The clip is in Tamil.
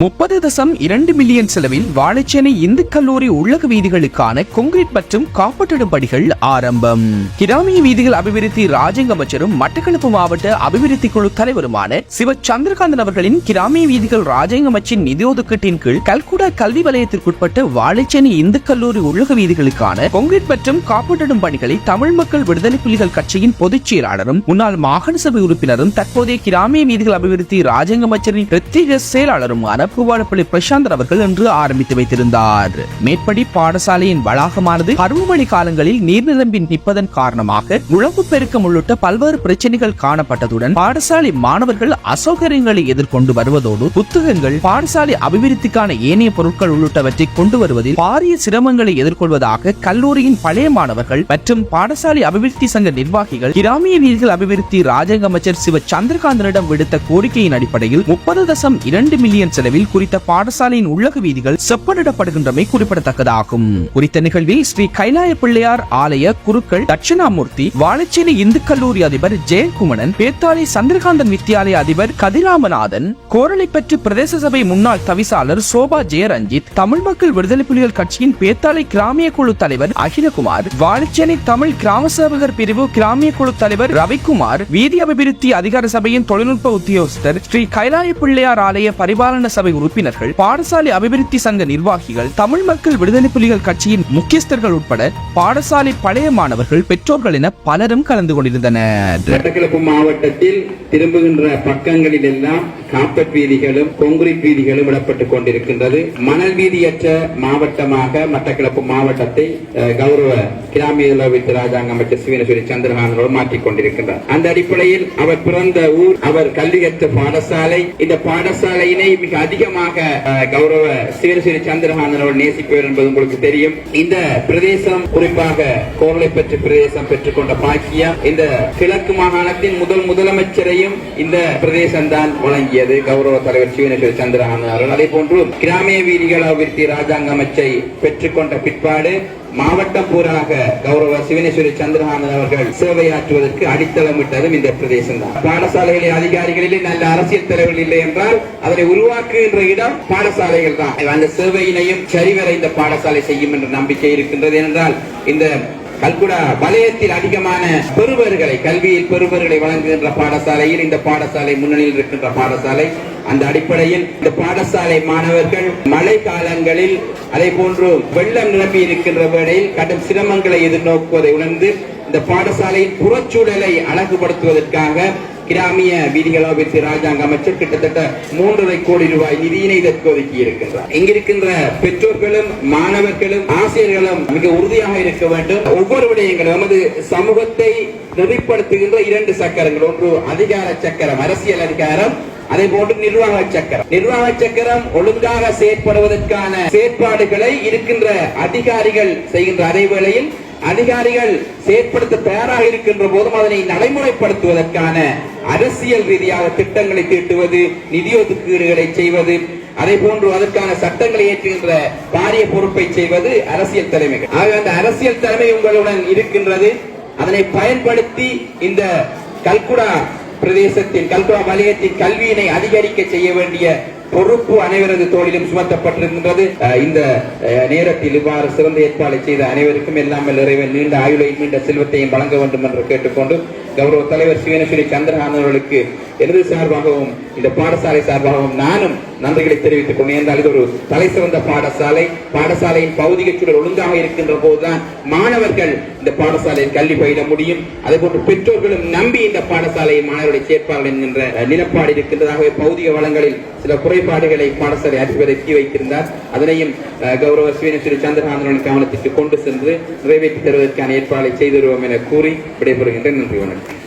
முப்பது தசம் இரண்டு மில்லியன் செலவில் வாழைச்சேனை இந்து கல்லூரி உள்ளக வீதிகளுக்கான கொங்கிரீட் மற்றும் காப்பட்டிடும் பணிகள் ஆரம்பம். கிராமிய வீதிகள் அபிவிருத்தி ராஜ்யங்க அமைச்சரும் மட்டக்களப்பு மாவட்ட அபிவிருத்தி குழு தலைவருமான சிவ சந்திரகாந்தன் அவர்களின் கிராமிய வீதிகள் ராஜேங்க அமைச்சின் நிதி ஒதுக்கீட்டின் கீழ் கல்குடா கல்வி வலயத்திற்குட்பட்ட வாழைச்சேனை இந்து கல்லூரி உள்ளக வீதிகளுக்கான கொங்கிரீட் மற்றும் காப்பட்டிடும் பணிகளை தமிழ் மக்கள் விடுதலை புலிகள் கட்சியின் பொதுச் செயலாளரும் முன்னாள் மாகாண சபை உறுப்பினரும் தற்போதைய கிராமிய வீதிகள் அபிவிருத்தி ராஜங்க அமைச்சரின் பிரத்யேக செயலாளருமான பூவாளப்பள்ளி பிரசாந்தர் அவர்கள் இன்று ஆரம்பித்து வைத்திருந்தார். மேற்படி பாடசாலையின் வளாகமானது பருவமழை காலங்களில் நீர் நிரம்பி நிற்பதன் காரணமாக உழவு பெருக்கம் உள்ளிட்ட பல்வேறு பிரச்சனைகள் காணப்பட்டதுடன் பாடசாலை மாணவர்கள் அசௌகரியங்களை எதிர்கொண்டு வருவதோடு புத்தகங்கள் பாடசாலை அபிவிருத்திக்கான ஏனைய பொருட்கள் உள்ளிட்டவற்றை கொண்டு வருவதில் பாரிய சிரமங்களை எதிர்கொள்வதாக கல்லூரியின் பழைய மாணவர்கள் மற்றும் பாடசாலை அபிவிருத்தி சங்க நிர்வாகிகள் கிராமிய வீதிகள் அபிவிருத்தி ராஜாங்க அமைச்சர் சிவ சந்திரகாந்தனிடம் விடுத்த கோரிக்கையின் அடிப்படையில் முப்பது தசம் இரண்டு மில்லியன் செலவில் குறித்த பாடசாலையின் உள்ளக வீதிகள் செப்பனிடப்படுகின்றமை குறிப்பிடத்தக்கதாகும். குறித்த நிகழ்வில் ஸ்ரீ கைலாய பிள்ளையார் ஆலய குருக்கள் தட்சிணாமூர்த்தி வாழைச்சேரி இந்து கல்லூரி அதிபர் ஜெயக்குமணன் பேத்தாளி சந்திரகாந்தன் வித்தியாலய அதிபர் கதிராமநாதன் கோரளைப்பற்று பிரதேச சபை முன்னாள் தவிசாளர் சோபா ஜெயரஞ்சித் தமிழ் மக்கள் விடுதலை புலிகள் கட்சியின் பேத்தாளை கிராமிய குழு தலைவர் அகிலகுமார் வாழைச்சேனை தமிழ் கிராம சேவகர் பிரிவு கிராமிய குழு தலைவர் ரவிக்குமார் வீதி அபிவிருத்தி அதிகார சபையின் தொழில்நுட்ப உத்தியோகஸ்தர் ஸ்ரீ கைலாய பிள்ளையார் ஆலய பரிபாலன சபை உறுப்பினர்கள் பாடசாலை அபிவிருத்தி சங்க நிர்வாகிகள் தமிழ் மக்கள் விடுதலை புலிகள் கட்சியின் முக்கியஸ்தர்கள் உட்பட பாடசாலை பழைய மாணவர்கள் பெற்றோர்கள் என பலரும் கலந்து கொண்டிருந்தனர். மாவட்டத்தில் திரும்புகின்ற பக்கங்களில் எல்லாம் காப்பட் வீதிகளும் கொங்குரிட் வீதிகளும் விடப்பட்டுக் கொண்டிருக்கின்றது. மணல் வீதியற்ற மாவட்டமாக மட்டக்களப்பு மாவட்டத்தை கௌரவ கிராமிய ராஜாங்க அமைச்சர் சிவனேஸ்வரி சந்திரகாந்தனோடு மாற்றிக் கொண்டிருக்கின்றார். அந்த அடிப்படையில் அவர் பிறந்த ஊர் அவர் கல்வி கற்ற பாடசாலை. இந்த பாடசாலையினை மிக அதிகமாக அஹ், கௌரவ சிவனேஸ்வரி சந்திரகாந்தனோடு நேசிப்பவர் என்பது உங்களுக்கு தெரியும். இந்த பிரதேசம் குறிப்பாக கோரலை பெற்ற பிரதேசம் பெற்றுக்கொண்ட பாக்கியம். இந்த கிழக்கு மாகாணத்தின் முதல் முதலமைச்சரையும் இந்த பிரதேசம் தான் வழங்கியது கௌரவ தலைவர் சிவனேஸ்வர சந்திரகாந்தன் அவர்கள் அதே போன்று கிராமிய வீதிகள் அபிவிருத்தி ராஜாங்க அமைச்சை பெற்றுக்கொண்ட பிற்பாடு மாவட்டம் பூராக கௌரவ சிவனேஸ்வரி சந்திரகாந்தன் அவர்கள் சேவையாற்றுவதற்கு அடித்தளமிட்டதும் இந்த பிரதேசம் தான் பாடசாலைகளில் அதிகாரிகளிலே நல்ல அரசியல் தலைவர்கள் இல்லை என்றால் அதனை உருவாக்குகின்ற இடம் பாடசாலைகள் தான் அந்த சேவையினையும் சரிவர இந்த பாடசாலை செய்யும் என்ற நம்பிக்கை இருக்கின்றது. என்றால் இந்த கல்குடா வலயத்தில் அதிகமான பெறுவர்களை கல்வியில் பெறுவர்களை வழங்குகின்ற பாடசாலையில் இந்த பாடசாலை முன்னணியில் இருக்கின்ற பாடசாலை அந்த அடிப்படையில் இந்த பாடசாலை மாணவர்கள் மழை காலங்களில் அதே போன்று வெள்ளம் நிரம்பி இருக்கின்ற வேளையில் கடும் சிரமங்களை எதிர்நோக்குவதை உணர்ந்து இந்த பாடசாலையின் புறச்சூழலை அழகுபடுத்துவதற்காக கிராமிய வீதிகள் ராஜாங்க அமைச்சர் கிட்டத்தட்ட மூன்றரை கோடி ரூபாய் நிதியினை இதற்கு ஒதுக்கி இருக்கின்றார். இங்கிருக்கின்ற பெற்றோர்களும் மாணவர்களும் ஆசிரியர்களும் மிக உறுதியாக இருக்க வேண்டும். ஒவ்வொரு விடயங்களும் நமது சமூகத்தை நெறிப்படுத்துகின்ற இரண்டு சக்கரங்கள். ஒன்று அதிகார சக்கரம் அரசியல் அதிகாரம் அதே போன்று நிர்வாக சக்கரம். நிர்வாக சக்கரம் ஒழுங்காக செயற்படுவதற்கான செயற்பாடுகளை இருக்கின்ற அதிகாரிகள் செய்கின்ற அதே வேளையில் அதிகாரிகள் செயற்படுத்த தயாராக இருக்கின்ற போதும் அதனை நடைமுறைப்படுத்துவதற்கான அரசியல் ரீதியாக திட்டங்களை தீட்டுவது நிதி ஒதுக்கீடுகளை செய்வது அதை போன்று அதற்கான சட்டங்களை ஏற்றுகின்ற பாரிய பொறுப்பை செய்வது அரசியல் தலைமைகள். ஆக அந்த அரசியல் தலைமை உங்களுடன் இருக்கின்றது. அதனை பயன்படுத்தி இந்த கல்குடா பிரதேசத்தின் கல்குடா வலயத்தின் கல்வியினை அதிகரிக்க செய்ய வேண்டிய பொறுப்பு அனைவரது தோளிலும் சுமத்தப்பட்டிருக்கின்றது. இந்த நேரத்தில் இவ்வாறு சிறந்த ஏற்பாடு செய்த அனைவருக்கும் எல்லாம் இறைவன் நீண்ட ஆயுளை நீண்ட செல்வத்தையும் வழங்க வேண்டும் என்று கேட்டுக்கொண்டு கௌரவ தலைவர் சிவனேஸ்வரி சந்திரகாந்தன் அவர்களுக்கு எனது சார்பாகவும் இந்த பாடசாலை சார்பாகவும் நானும் நன்றிகளை தெரிவித்துக் கொண்டேன் என்றால் இது ஒரு தலை சிறந்த பாடசாலை பாடசாலையின் பௌதிக சூழல் ஒழுங்காக இருக்கின்ற போதுதான் மாணவர்கள் இந்த பாடசாலையில் கல்வி பயில முடியும். அதே போன்று பெற்றோர்களும் நம்பி இந்த பாடசாலையை மாணவர்களை சேர்ப்பார்கள் என்கின்ற நிலப்பாடு இருக்கின்றதாகவே பௌதிக வளங்களில் சில குறைபாடுகளை பாடசாலை அதிபர் எத்தி வைத்திருந்தார். அதனையும் கௌரவ சிவனேஸ்வரி சந்திரகாந்தனின் கவனத்திற்கு கொண்டு சென்று நிறைவேற்றி தருவதற்கான ஏற்பாடுகளை செய்து வருவோம் என கூறி விடைபெறுகின்றேன். நன்றி வணக்கம்.